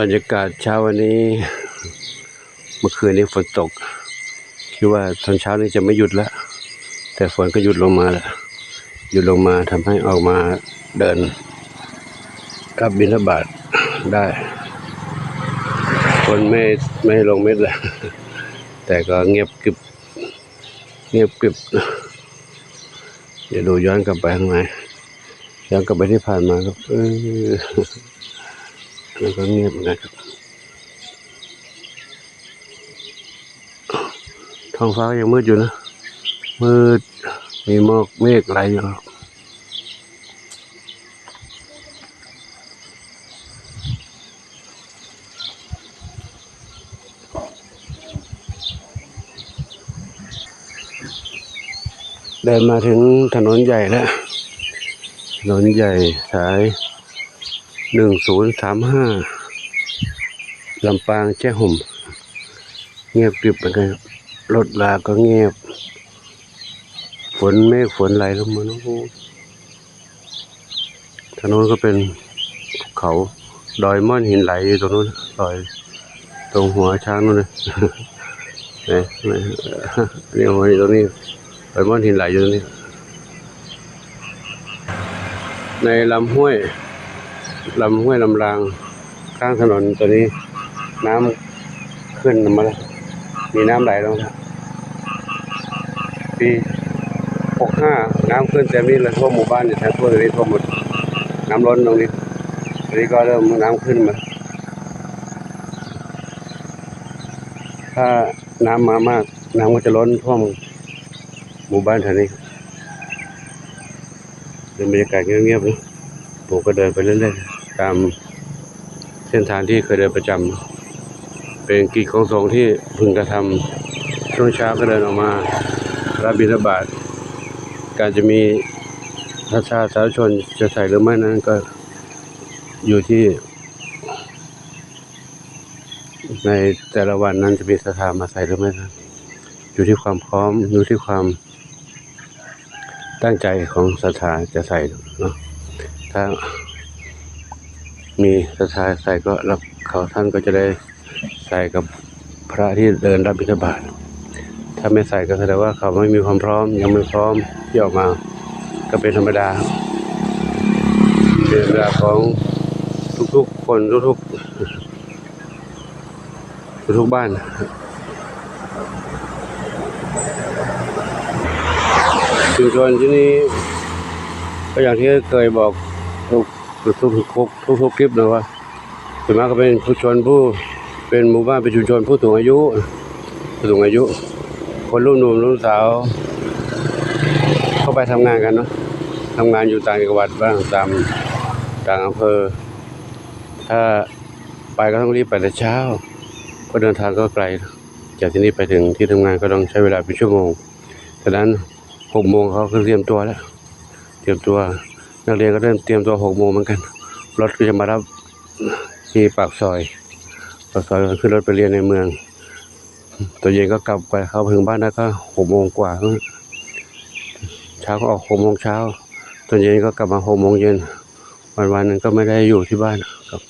บรรยากาศเช้าวันนี้ เมื่อคืนนี้ฝนตก คิดว่าตอนเช้านี้จะไม่หยุดแล้ว แต่ฝนก็หยุดลงมาแล้วหยุดลงมาทำให้ออกมาเดินกับบินทบาทได้ฝนไม่ไม่ลงเม็ดเลยแต่ก็เงียบกริบเงียบกริบเดี๋ยวดูย้อนกลับไปข้างในย้อนกลับไปที่ผ่านมาครับเออ แล้วก็เงียบเหมือนกันครับ ท้องฟ้ายังมืดอยู่นะ มืด มีหมอกเมฆไหลอยู่เดินมาถึงถนนใหญ่แล้ว ถนนใหญ่สาย หนึ่งศูนย์สามห้าลำปางแจ้ห่ม เงียบกริบเหมือนกันครับรถลาก็เงียบ ฝนเมฆฝนไหลลงมาโอ้โหถนนก็เป็นเขาดอยม่อนหินไหลอยู่ตรงนู้นดอย ตรงหัวช้างนู่นเลยนี่นี่หัวนี่ตรงนี้ดอยม่อนหินไหลอยู่ตรงนี้ ในลำห้วย ลำห้วยลำรางข้างถนนตัวนี้ น้ำขึ้นมาแล้วมีน้ำไหลลงแล้วปีหกห้าน้ำขึ้นเต็มนี่เลยทั่วหมู่บ้านเนี่ยทั้งทั่วตรงนี้ทั่วหมด น้ำล้นตรงนี้ตรงนี้ก็เริ่มน้ำขึ้นมาถ้าน้ำมามาก น้ำก็จะล้นท่วมหมู่บ้านแถวนี้เป็นบรรยากาศเงียบๆนะผมก็เดินไปเรื่อยๆ ตามเส้นทางที่เคยเดินประจำเป็นกิจของสงฆ์ที่พึงกระทำช่วงเช้าก็เดินออกมารับบิณฑบาตการจะมีประชาสาธารณชนจะใส่หรือไม่นั้นก็อยู่ที่ ในแต่ละวันนั้นจะมีศรัทธามาใส่หรือไม่นั้นอยู่ที่ความพร้อมอยู่ที่ความตั้งใจของศรัทธาจะใส่เนาะถ้า มีศรัทธาใส่ก็รับเขาท่านก็จะได้ใส่กับพระที่เดินรับบิณฑบาตถ้าไม่ใส่ก็แสดงว่าเขาไม่มีความพร้อม ยังไม่พร้อมที่ออกมา ก็เป็นธรรมดาเป็นเวลาของทุกๆคนทุกๆทุกๆบ้านชุมชนที่นี่ก็อย่างที่เคยบอก ทุกทุกทุกทุกทุกทุกคลิปนะว่าส่วนมากก็เป็นผู้ชนผู้เป็นหมู่บ้านเป็นชุมชนผู้สูงอายุผู้สูงอายุ คนรุ่นหนุ่มรุ่นสาว เข้าไปทำงานกันเนาะทำงานอยู่ต่างจังหวัดบ้างตามต่างอำเภอ ถ้าไปก็ต้องรีบไปแต่เช้าเพราะเดินทางก็ไกล จากที่นี่ไปถึงที่ทำงานก็ต้องใช้เวลาเป็นชั่วโมงฉะนั้นหกโมงเขาก็เตรียมตัวแล้ว เตรียมตัว นักเรียนก็เริ่มเตรียมตัวหกโมงเหมือนกัน รถก็จะมารับที่ปากซอยปากซอยก็ขึ้นรถไปเรียนในเมืองตัวเย็นก็กลับไปเข้าถึงบ้านแล้วก็หกโมงกว่าเช้าก็ออกหกโมงเช้าตอนเย็นก็กลับมาหกโมงเย็นวันวันนึงก็ไม่ได้อยู่ที่บ้านครับ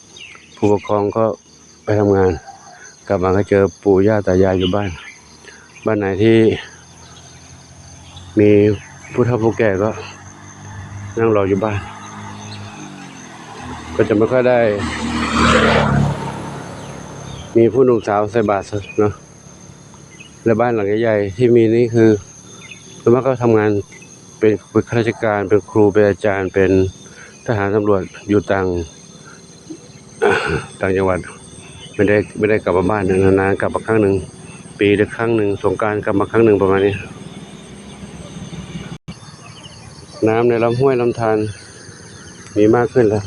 ผู้ปกครองก็ไปทำงาน กลับมาก็เจอปู่ย่าตายายอยู่บ้าน บ้านไหนที่ มีผู้เฒ่าผู้แก่ก็ นั่งรออยู่บ้าน ก็จะไม่ค่อยได้ มีผู้หนุ่มสาวใส่บาตรเนาะและบ้านหลังใหญ่ๆที่มีนี่คือส่วนมากก็ทำงานเป็นเป็นข้าราชการเป็นครู เป็นอาจารย์เป็นทหารตำรวจอยู่ต่างต่างจังหวัดไม่ได้ไม่ได้กลับมาบ้านนานๆกลับมาครั้งหนึ่งปีละครั้งหนึ่งสงการกลับมาครั้งหนึ่งประมาณนี้ น้ำในลำห้วยลำธารมีมากขึ้นแล้ว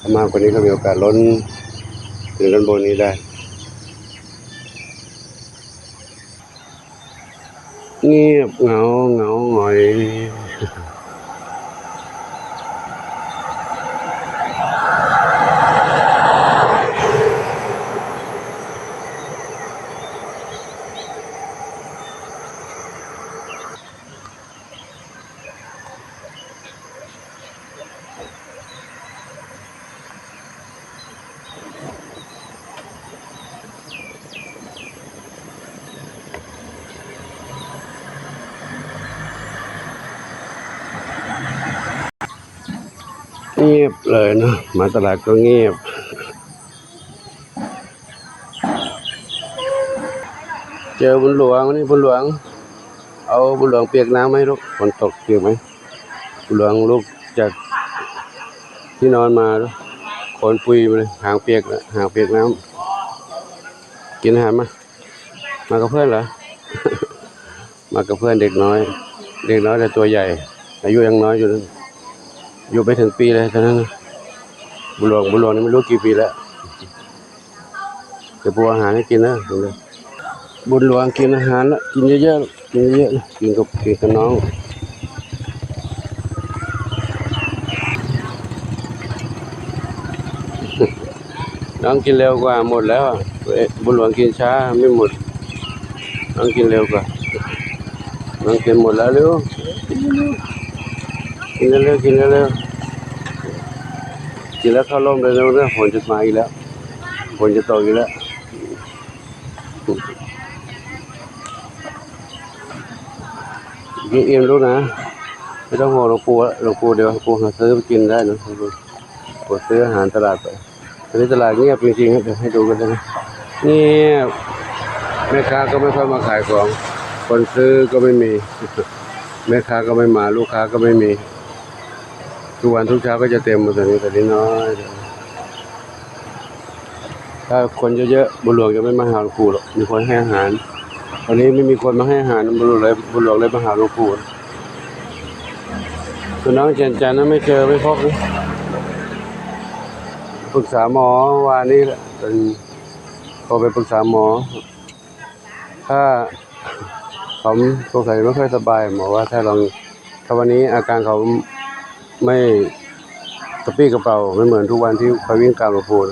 ถ้ามากกว่านี้ก็มีโอกาสล้นถึงด้านบนนี้ได้ เงียบเหงาเหงาหงอย เงียบเลยเนะมาตลาดก็เงียบ เจอบุญหลวงนี่บุญหลวง เอาบุญหลวงเปียกน้ำไหมลูกฝนตกเปียกไหมบุญหลวงลูกจากที่นอนมาลูกโคนปุยมาเลยหางเปียกหางเปียกน้ำกินอาหารมามากับเพื่อนเหรอ มากับเพื่อนเด็กน้อย เด็กน้อยแต่ตัวใหญ่ อายุยังน้อยอยู่นั้น อยู่ไปถึงปีเลยตอนนั้นบุญหลวงบุญหลวงนี่ไม่รู้กี่ปีแล้วจะปูอาหารให้กินนะดูเลยบุญหลวงกินอาหารละกินเยอะๆกินเยอะๆกินกับกินกับน้องน้องกินเร็วกว่าหมดแล้วเอ๊ะบุญหลวงกินช้าไม่หมด น้องกินเร็วกว่าน้องกินหมดแล้วเร็ว กินเร็วๆกินเร็วๆกินแล้วเข้าร่มเร็วเร็วฝนจะมาอีกแล้วฝนจะตกอีกแล้วกินเอ็มรู้นะไม่ต้องห่วงหลวงปู่อะหลวงปู่เดี๋ยวหลวงปู่หาซื้อไปกินได้นะหลวงปู่หลวงปู่ซื้ออาหารตลาดไปตอนนี้ตลาดเงียบจริงๆเดี๋ยวให้ดูกันเลยนะเงียบแม่ค้าก็ไม่ค่อยมาขายของ คนซื้อก็ไม่มี แม่ค้าก็ไม่มา ลูกค้าก็ไม่มี ทุกวันทุกเช้าก็จะเต็มหมดแต่นี้แต่นี้น้อย ถ้าคนเยอะๆบุญหลวงจะไม่มาหาหลวงปู่หรอกมีคนให้อาหารวันนี้ไม่มีคนมาให้อาหารบุญหลวงเลยบุญหลวงเลยมาหาหลวงปู่คือน้องเจนจันนั้นไม่เจอไม่พบปรึกษาหมอวานนี้แหละเป็นพอไปปรึกษาหมอ ถ้าเขาสงสัยไม่ค่อยสบายหมอว่าถ้าลองถ้าวันนี้อาการเขา ไม่กระปี้กระเป๋าไม่เหมือนทุกวันที่เขาวิ่งตามหลวงปู่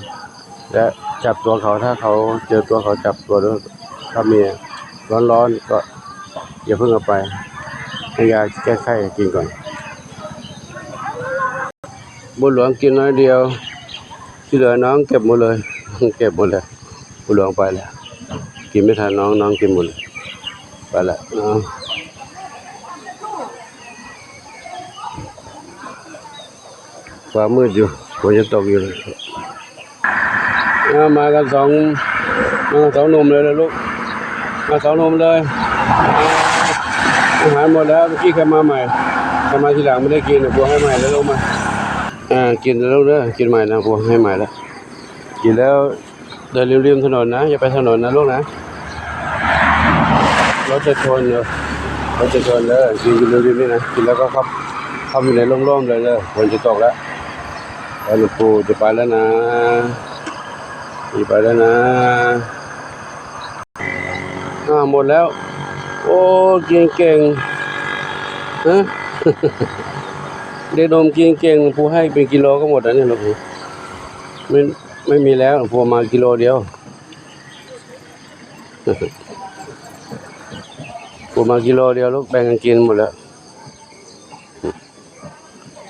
และจับตัวเขาถ้าเขาเจอตัวเขาจับตัวแล้วถ้ามีร้อนๆก็อย่าเพิ่งเอาไปให้ยาแก้ไข้กินก่อนบุญหลวงกินน้อยเดียว ที่เหลือน้องเก็บหมดเลย เก็บหมดเลยบุญหลวงไปแล้วกินไม่ทันน้องน้องกินหมดเลยไปและเนาะ ฟ้ามืดอยู่ฝนจะตกอยู่เลยเอามากันสองมากันสองนมเลยเลยลูก มาสองนมเลยอาหารหมดแล้วเมื่อกี้ใครมาใหม่ใครมาทีหลังไม่ได้กินนะพวกให้ใหม่แล้วลูกมาอ่ากินแล้วเด้อกินใหม่นะพวกให้ใหม่แล้วกินแล้วเดินริมๆถนนนะอย่าไปถนนนะลูกนะรถจะชนเลยรถจะชนเลยกินกินเร็วๆนี่นะกินแล้วก็เข้าเข้าอยู่ในร่มๆเลยเลยฝนจะตกแล้ว แล้วหลวงปู่จะไปแล้วนะจะไปแล้วนะอ่าหมดแล้ว โอ้กินเก่งฮะเด็กนมเก่งหลวงปู่ให้เป็นกิโลก็หมดแล้วเนี่ยหลวงปู่ไม่ไม่มีแล้วหลวงปู่มากิโลเดียวผมมากิโลเดียวลูกแบ่งกันกินหมดแล้ว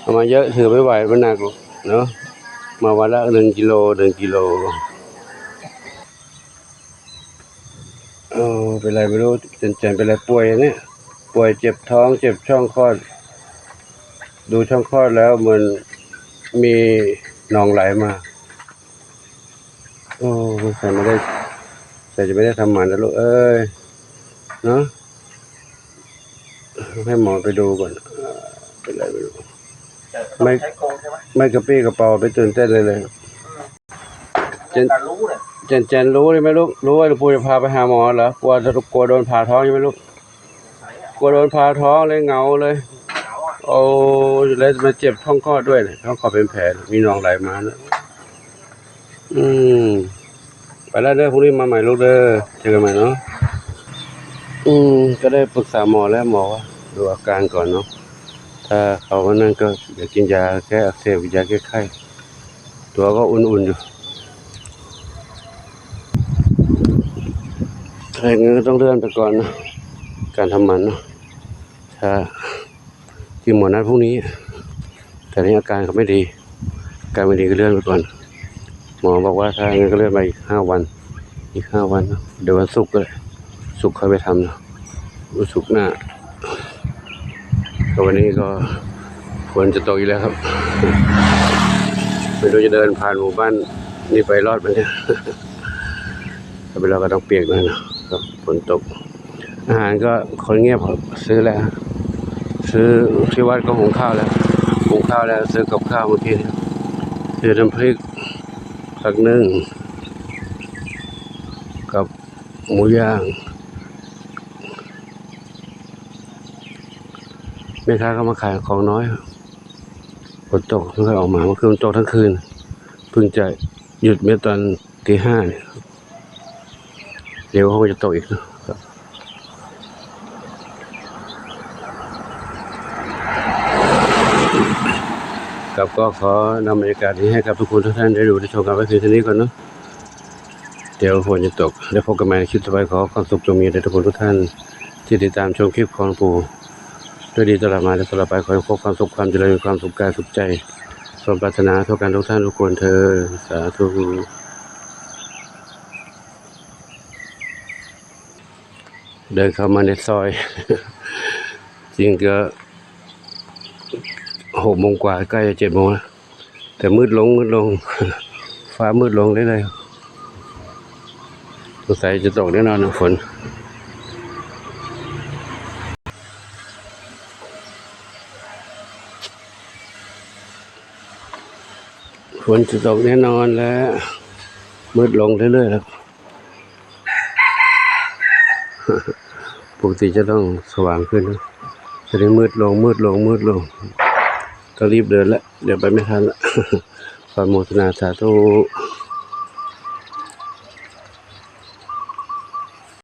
เอามาเยอะถือไม่ไหวมันหนักลูก เนาะมาวันละหนึ่งกิโลหนึ่งกิโลเออเป็นไรไม่รู้เจนเจนเป็นไรป่วยเนี่ยป่วยเจ็บท้องเจ็บช่องคลอด ดูช่องคลอดแล้วเหมันมีหนองไหลมา โอ้ใส่ไม่ได้ใส่จะไม่ได้ทำหมันนะลูกเอ้ยเนาะให้หมอไปดูก่อนเอ่อเป็นไรไม่รู้ ไม่ใช้โกงใช่ไหมไม่กระปี้กระเป๋าไปตื่นเต้นเลยเลย เจน แต่รู้เนี่ยเจนเจนรู้เลยไหมลูกรู้ว่าหลวงปู่จะพาไปหาหมอเหรอกลัวจะกลัวโดนผ่าท้องใช่ไหมลูกไหนอะกลัวโดนผ่าท้องเลยเหงาเลยหนาวอะโอ้แล้วมาเจ็บท้องคลอดด้วยเนี่ยท้องคลอดเป็นแผลมีหนองไหลมานะอืม ไปแล้วเด้อพรุ่งนี้มาใหม่ลูกเด้อเจอกันใหม่เนาะอืม ก็ได้ปรึกษาหมอแล้วหมอว่าดูอาการก่อนเนาะ ถ้าเขาว่านั่นก็เดี๋ยวกินยาแก้อักเสบยาแก้ไข้ตัวก็อุ่นๆอยู่ถ้าอย่างนั้นก็ต้องเลื่อนไปก่อนนะการทำมันเนาะถ้าที่หมอนัดพรุ่งนี้ แต่นี้อาการเขาไม่ดีอาการไม่ดีก็เลื่อนไปก่อนหมอบอกว่าถ้าอย่างนั้นก็เลื่อนไปอีกห้าวัน อีกห้าวันเนะเดี๋ยววันศุกร์ก็ได้ศุกร์ค่อยไปทำเนาะวันศุกร์หน้า ก็วันนี้ก็ฝนจะตกอีกแล้วครับ ไม่รู้จะเดินผ่านหมู่บ้านนี่ไปรอดไหมเนี่ยถ้าไปเราก็ต้องเปียกหน่อยนะครับฝนตก อาหารก็คนเงียบครับซื้อแล้ว ซื้อที่วัดก็หุงข้าวแล้วหุงข้าวแล้วซื้อกับข้าวเมื่อกี้ซื้อน้ำพริกผักนึ่งกับหมูย่าง ม่ค้าก็มาขายของน้อยฝนตกเพิ่งออกมาเมื่อคืนตกทั้งคืนเพิ่งจะหยุดเมื่อตอนตีห้าเนี่ยเดี๋ยวเขาจะตกอีกนะครับครับก็ขอนำบรรยากาศนี้ให้กับทุกคนทุกท่านได้ดูได้ชมกันไว้เพียงเท่านี้ก่อนเนาะเดี๋ยวฝนจะตกแล้วพบกันใหม่ในคลิปต่อไปขอความสุขจงมีแด่ทุกคนทุกท่านที่ติดตามชมคลิปของปู่ ด้วยดีตลอดมาและตลอดไปขอให้พบความสุขความเจริญความสุขกายสุขใจสมปรารถนาทุกการทุกท่านทุกคนเธอสาธุเดินเข้ามาในซอย จริงก็หกโมงกว่าใกล้จะเจ็ดโมงแล้วแต่มืดลงมืดลง ฟ้ามืดลงเรื่อยๆสงสัยจะตกแน่นอนฝน นจะตกแน่นอนแล้ว มืดลงเรื่อยๆแล้วปกติจะต้องสว่างขึ้นนะจะได้มืดลงมืดลงมืดลงก็รีบเดินละเดี๋ยวไปไม่ทันละขออนุโมทนาสาธุ